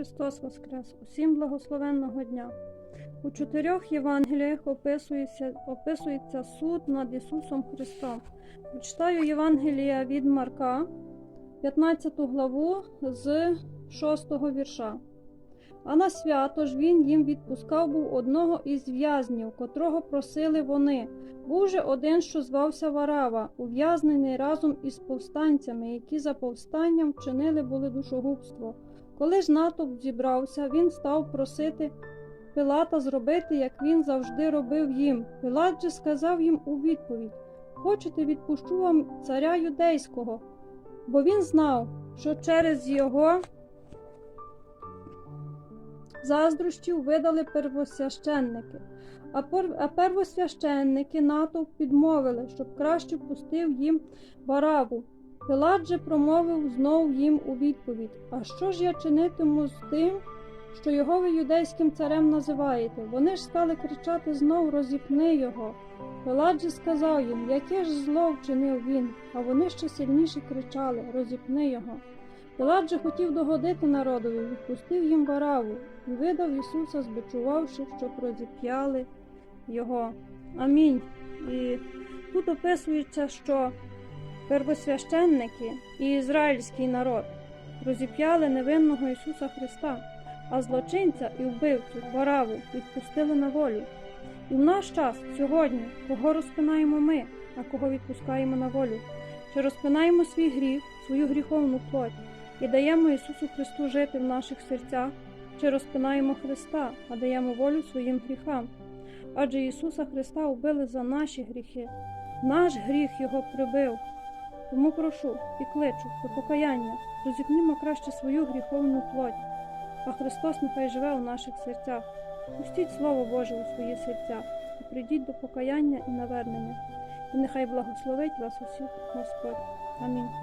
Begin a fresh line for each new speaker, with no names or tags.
Христос Воскрес! Усім благословенного дня! У чотирьох Євангеліях описується, описується суд над Ісусом Христом. Прочитаю Євангелія від Марка, 15 главу з 6 вірша. А на свято ж він їм відпускав був одного із в'язнів, котрого просили вони. Був же один, що звався Варава, ув'язнений разом із повстанцями, які за повстанням вчинили були душогубство. Коли ж натовп зібрався, він став просити Пилата зробити, як він завжди робив їм. Пилат же сказав їм у відповідь Хочете, відпущу вам царя юдейського, бо він знав, що через його заздрощів видали первосвященники. А, первосвященники натовп підмовили, щоб краще пустив їм Вараву. Пилат же промовив знов їм у відповідь: А що ж я чинитиму з тим, що його ви юдейським царем називаєте? Вони ж стали кричати знов розіпни його. Пилат же сказав їм, яке ж зло вчинив він, а вони ще сильніше кричали розіпни його. Пилат же хотів догодити народові, відпустив їм вараву і видав Ісуса, збичувавши, щоб розіп'яли його. Амінь. І тут описується, що первосвященники і ізраїльський народ розіп'яли невинного Ісуса Христа, а злочинця і вбивцю вараву відпустили на волю. І в наш час сьогодні кого розпинаємо ми, а кого відпускаємо на волю? Чи розпинаємо свій гріх, свою гріховну плоть і даємо Ісусу Христу жити в наших серцях, чи розпинаємо Христа, а даємо волю своїм гріхам? Адже Ісуса Христа вбили за наші гріхи, наш гріх Його прибив. Тому прошу і кличу до покаяння, розіпнімо краще свою гріховну плоть, а Христос нехай живе у наших серцях. Пустіть Слово Боже у свої серця і прийдіть до покаяння і навернення, і нехай благословить вас усіх Господь. Амінь.